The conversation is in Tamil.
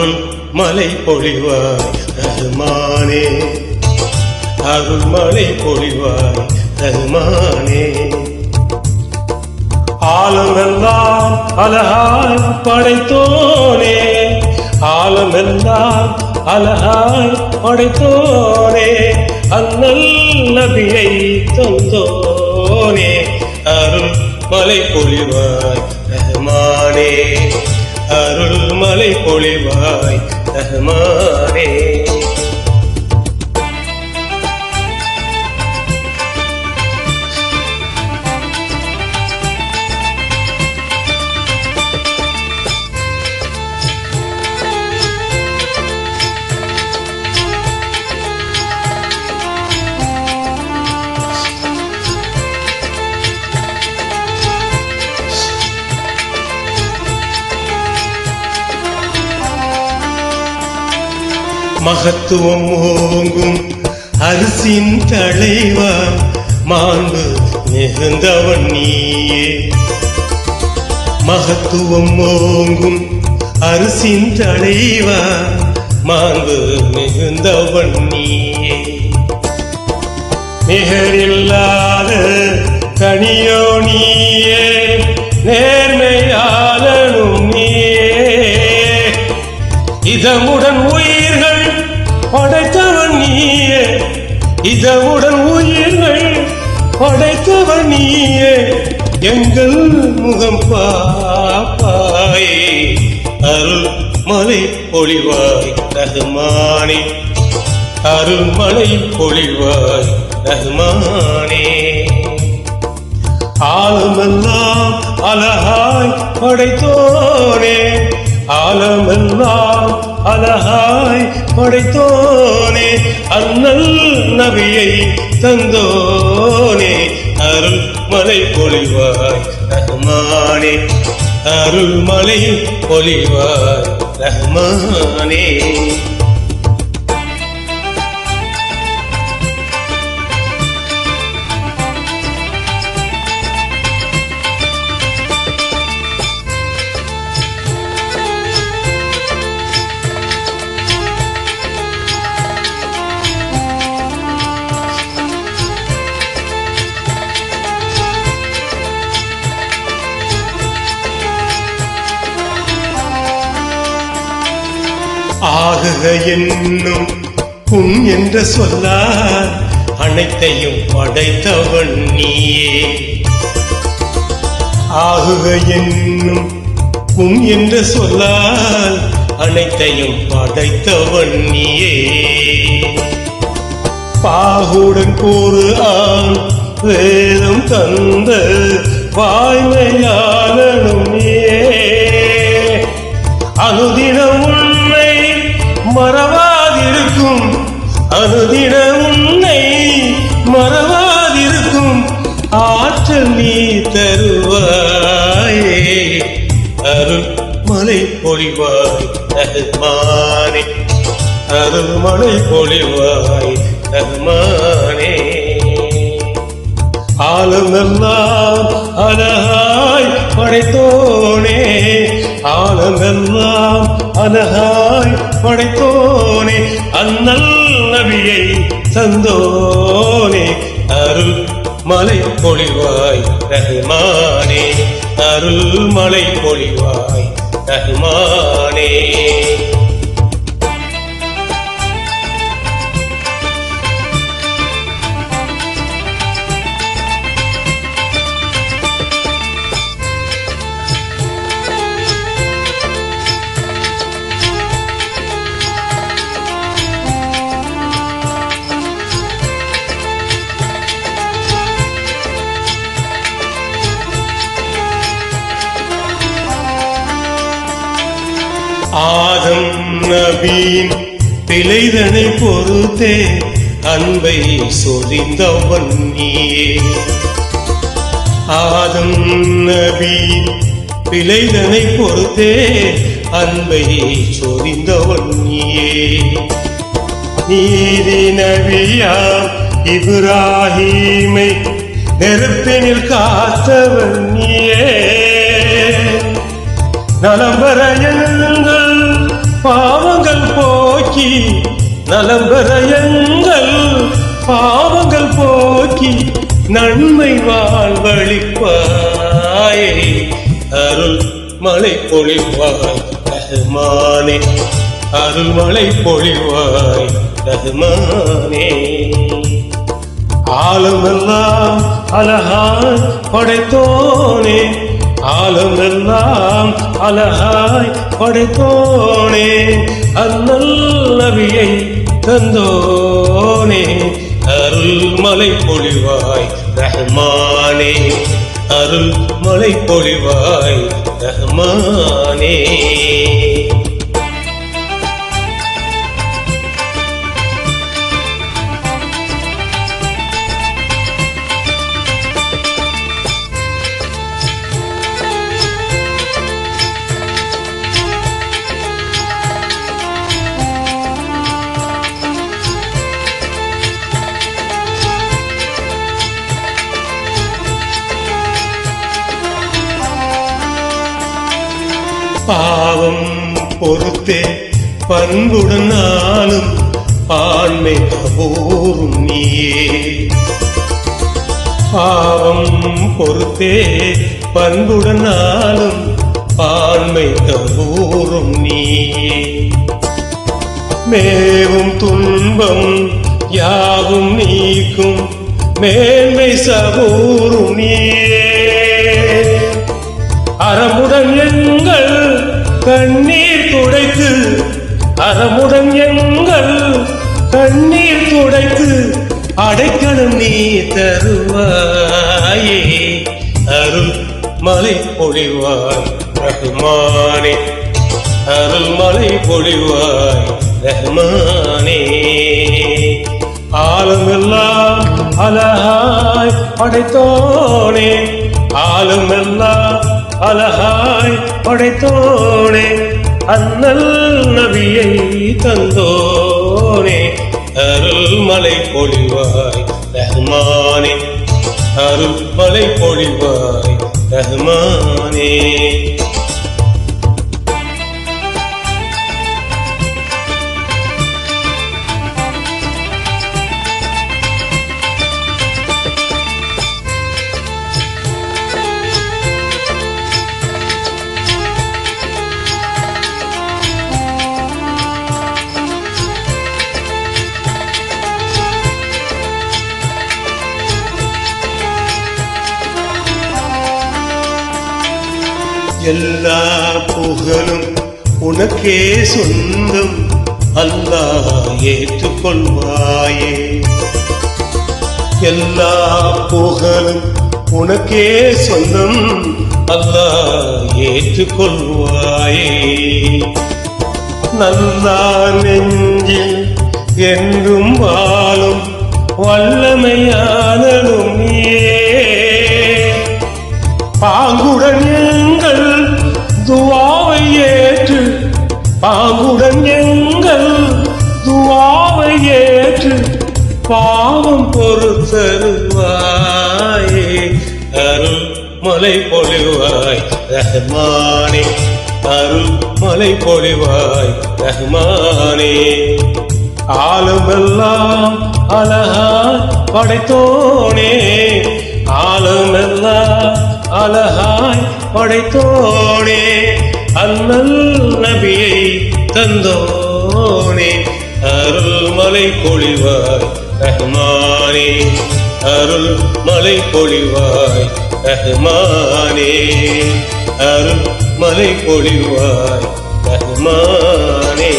அருள் மலை பொழிவாய் ரகுமானே அருள் மலை பொழிவாய் ரகுமானே ஆலமெல்லாம் அழகாய் படைத்தோனே. ஆலமெல்லாம் அழகாய் படைத்தோனே. அண்ணல் நபியை தந்தோனே. அருள் மலை பொழிவாய் ரஹ்மானே அருள் மலை பொழிவாய் ரஹ்மானே மகத்துவம் ஓங்கும் அரிசின் தலைவா மாண்பு மிகுந்தவன் நீயே. மகத்துவம் ஓங்கும் அரிசின் தலைவா மாண்பு மிகுந்தவன் நீயே. நிகரில்லாத தனியோ நீயே நேர்மையாளனும் நீயே. இதமுடன் உயிர் படைத்தவன் நீயே. இதவுடன் உயிர்கள் படைத்தவன் நீயே. எங்கள் முகம் பாப்பாயே. அருள் மலை பொழிவாய் ரகுமானே. அருள்மலை பொழிவாய் ரகுமானே. ஆலமெல்லாம் அழகாய் படைத்தோனே. ஆலமெல்லாம் அழகாய் படைத்தோனே அண்ணல் நபியை தந்தோனே அருள் மலை பொழிவாய் ரஹ்மானே அருள் மலை பொழிவாய் ரஹ்மானே. ஆகுக என்னும் உன் என்ற சொல்லால் அனைத்தையும் படைத்தவன் நீயே. ஆகுக என்னும் புண் என்ற சொல்லால் அனைத்தையும் படைத்தவன் நீயே. பாகுடன் கூறு ஆண் வேதம் தந்த வாய்மையாளனும் நீயே. அனுதினம் உள்ள மறவாதிருக்கும். அனுதினம் உன்னை மறவாதிருக்கும். ஆற்றல் நீ தருவாயே. அருள்மலை பொழிவாய் ரஹ்மானே அருள்மலை பொழிவாய் ரஹ்மானே ஆலமெல்லாம் அழகாய் படைத்தோனே. ஆலமெல்லாம் அழகாய் படைத்தோனே அண்ணல் நபியை தந்தோனே. அருள் மலை பொழிவாய் ரஹ்மானே அருள் மலை பொழிவாய் ரஹ்மானே. நபியின் பிழைதனை பொறுத்தே அன்பை சொரிந்தவன் நீயே. ஆதம் நபியின் பிழைதனை பொறுத்தே அன்பை சொரிந்தவன் நீயே. நீதி நபியா இப்ராஹீமை நெருப்பினில் காத்தவன் நீயே. நலம்பர எங்கள் பாவ போக்கி நலம் எங்கள் பாவங்கள் போக்கி நன்மை வாழ்வழிப்பாயே. அருள் மழை பொழிவாய் ரஹ்மானே அருள் மழை பொழிவாய் ரஹ்மானே ஆளுமெல்லாம் அழகாய் படைத்தோனே. ஆலமெல்லாம் அழகாய் படைத்தோனே அண்ணல் நபியை தந்தோனே. அருள் மலை பொழிவாய் ரஹ்மானே அருள் மலை பொழிவாய் ரஹ்மானே. பொறுத்தே பண்புடன் நாளும் ஆண்மை கபூரும் நீயே. பாவம் பொறுத்தே பண்புடன் நாளும் ஆண்மை கபூரும் நீயே. மேவும் துன்பம் யாவும் நீக்கும் மேன்மை சபூரும் நீயே. அறமுடன் எங்கள் கண்ணி துடைத்து அறமுடன் எங்கள் கண்ணீர் துடைத்து அடைக்கலம் நீ தருவாயே. அருள் மலை பொழிவாய் ரகுமானே. அருள் மலை பொழிவாய் ரகுமானே. ஆளுமெல்லாம் அழகாய் படைத்தோனே. ஆளுமெல்லாம் அழகாய் படைத்தோனே. அண்ணல் நபியை தந்தோனே. அருள் மலை பொழிவாய் ரஹ்மானே. அருள் மலை பொழிவாய் ரஹ்மானே. எல்லா புகழும் உனக்கே சொந்தம். அல்லா ஏற்றுக்கொள்வாயே. எல்லா புகழும் உனக்கே சொந்தம். அல்லா ஏற்றுக்கொள்வாயே. நல்லா நெஞ்சில் என்றும் வாழும் வல்லமையானதும் ஏ பாங்குடன் பொறுத்தருவாயே அருள் மலை பொழிவாய் ரஹ்மானே. அருள் மலை பொழிவாய் ரஹ்மானே. ஆளுமெல்லாம் அழகா படைத்தோனே. ஆளுமெல்லாம் அழகாய் படைத்தோனே. அண்ணல் நபியை தந்தோனே. அருள் மலை பொழிவாய் ரஹ்மானே அருள் மலை பொழிவாய். ரஹ்மானே அருள் மலை பொழிவாய். ரஹ்மானே.